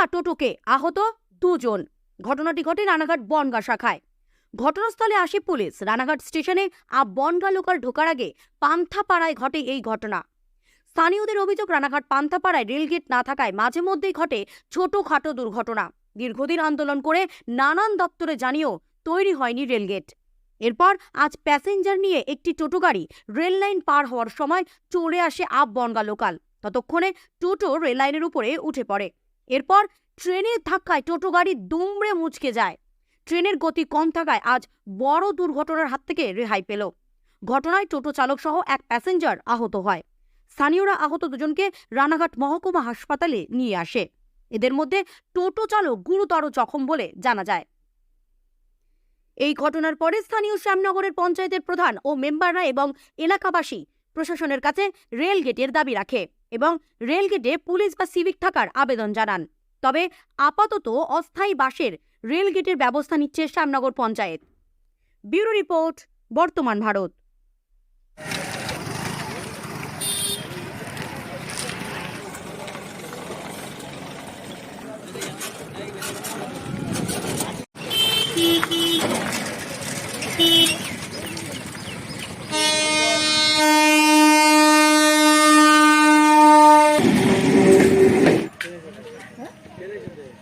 থাকা টোটোকে আহত দুজন। ঘটনাটি ঘটে রানাঘাট বনগা শাখায়। ঘটনাস্থলে আসে পুলিশ। রানাঘাট স্টেশনে আপ বনগা লোকাল ঢোকার আগে পান্থাপাড়ায় ঘটে এই ঘটনা। স্থানীয়দের অভিযোগ, রানাঘাট পান্থাপাড়ায় রেলগেট না থাকায় মাঝে মধ্যেই ঘটে ছোটখাটো দুর্ঘটনা। দীর্ঘদিন আন্দোলন করে নানান দপ্তরে জানিয়েও তৈরি হয়নি রেলগেট। এরপর আজ প্যাসেঞ্জার নিয়ে একটি টোটো গাড়ি রেল লাইন পার হওয়ার সময় চলে আসে আপ বনগা লোকাল। ততক্ষণে টোটো রেল লাইনের উপরে উঠে পড়ে। এরপর ট্রেনের ধাক্কায় টোটো গাড়ি দুমড়ে মুচকে যায়। ট্রেনের গতি কম থাকায় আজ বড় দুর্ঘটনার হাত থেকে রেহাই পেল। ঘটনায় টোটো চালক সহ এক প্যাসেঞ্জার আহত হয়। স্থানীয়রা আহত দুজনকে রানাঘাট মহকুমা হাসপাতালে নিয়ে আসে। এদের মধ্যে টোটো চালক গুরুতর জখম বলে জানা যায়। এই ঘটনার পরে স্থানীয় শ্যামনগরের পঞ্চায়েতের প্রধান ও মেম্বাররা এবং এলাকাবাসী প্রশাসনের কাছে রেল গেটের দাবি রাখে। এবং রেলগেটে পুলিশ বা সিভিক থাকার আবেদন জানান। তবে আপাতত অস্থায়ী বাসের রেলগেটের ব্যবস্থা নিচ্ছে শ্যামনগর পঞ্চায়েত। ব্যুরো রিপোর্ট, বর্তমান ভারত।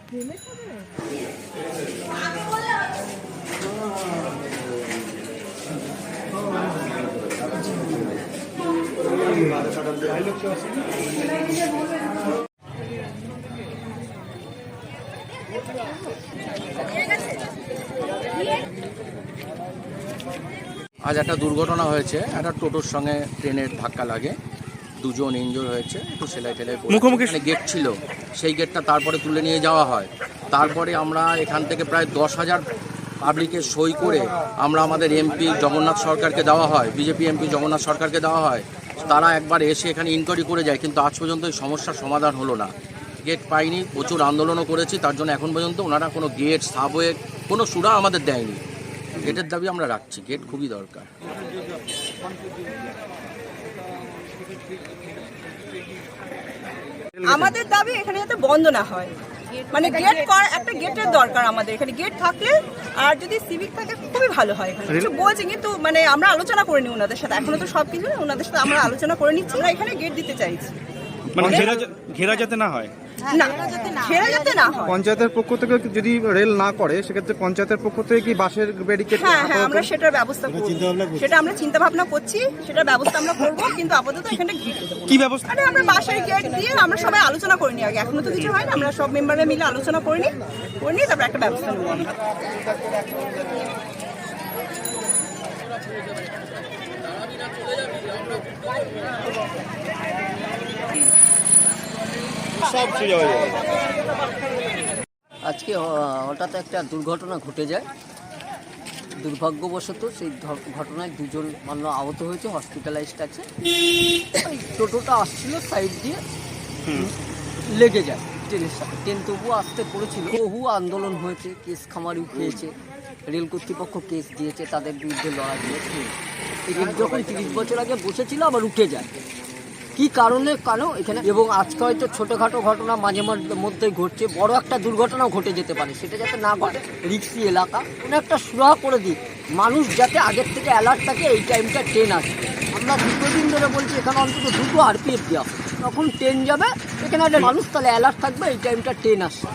আজ একটা দুর্ঘটনা হয়েছে। একটা টোটোর সঙ্গে ট্রেনের ধাক্কা লাগে। দুজন ইনজোর হয়েছে একটু সেলাই টেলাই মুখোমুখি- গেট ছিল সেই গেটটা তারপরে তুলে নিয়ে যাওয়া হয়। তারপরে আমরা এখান থেকে প্রায় দশ হাজার পাবলিকের সই করে আমরা আমাদের এমপি জগন্নাথ সরকারকে দেওয়া হয় বিজেপি এমপি জগন্নাথ সরকারকে দেওয়া হয়। তারা একবার এসে এখানে ইনকোয়ারি করে যায় কিন্তু আজ পর্যন্ত এই সমস্যার সমাধান হলো না। গেট পাইনি প্রচুর আন্দোলনও করেছি তার জন্য এখন পর্যন্ত ওনারা কোনো গেট সাবওয়ে কোনো সুরা আমাদের দেয়নি। গেটের দাবি আমরা রাখছি গেট খুবই দরকার। আমাদের দাবি এখানে যাতে বন্ধ না হয়। মানে গেট করা একটা গেটের দরকার আমাদের। এখানে গেট থাকলে আর যদি সিভিক থাকে খুবই ভালো হয় এখানে। কিছু বলছি কিন্তু মানে আমরা আলোচনা করে নিই ওনাদের সাথে। এখনও তো সব কিছু ওনাদের সাথে আমরা আলোচনা করে নিচ্ছি। আমরা এখানে গেট দিতে চাইছি। মানে ঘেরা ঘেরা যাতে না হয়। না ঘেরা যাতে না হয়। পঞ্চায়েতের পক্ষ থেকে যদি রেল না করে সেক্ষেত্রে পঞ্চায়েতের পক্ষ থেকে কি বাসের ব্যারিকেড হ্যাঁ হ্যাঁ আমরা সেটার ব্যবস্থা করব। সেটা আমরা চিন্তা ভাবনা করছি সেটার ব্যবস্থা আমরা করব কিন্তু আপাতত এখানে কি ব্যবস্থা? আরে আমরা বাসায় গেট দিয়ে আমরা সবাই আলোচনা করে নিই আগে। এখনও তো কিছু হয় না আমরা সব মেম্বাররা মিলে আলোচনা করে নিই করে নিই তারপর একটা ব্যবস্থা নেব আমরা। সব হয়ে যাবে। আজকে হঠাৎ একটা দুর্ঘটনা ঘটে যায়। দুর্ভাগ্যবশত সেই ঘটনায় দুজন মান্য আহত হয়েছে হসপিটালাইজড আছে। টোটোটা আসছিল সাইড দিয়ে। লেগে যায় ট্রেনের সাথে। ট্রেন তবুও আসতে পড়েছিল। বহু আন্দোলন হয়েছে কেস খামারি খেয়েছে রেল কর্তৃপক্ষ কেস দিয়েছে তাদের বিরুদ্ধে লড়াই হয়েছে। যখন তিরিশ বছর আগে বসেছিল আবার উঠে যায়। কি কারণে, কেন এখানে? এবং আজকে হয়তো ছোটোখাটো ঘটনা মাঝে মধ্যেই ঘটছে, বড় একটা দুর্ঘটনাও ঘটে যেতে পারে, সেটা যাতে না ঘটে। রিক্সি এলাকা, কোনো একটা সুরাহা করে দিক। মানুষ যাতে আগের থেকে অ্যালার্ট থাকে, এই টাইমটা ট্রেন আসবে। আমরা দীর্ঘদিন ধরে বলছি, এখানে অন্তত দুটো আরপিএফ দেওয়া। তখন ট্রেন যাবে, এখানে একটা মানুষ তাহলে অ্যালার্ট থাকবে, এই টাইমটা ট্রেন আসবে।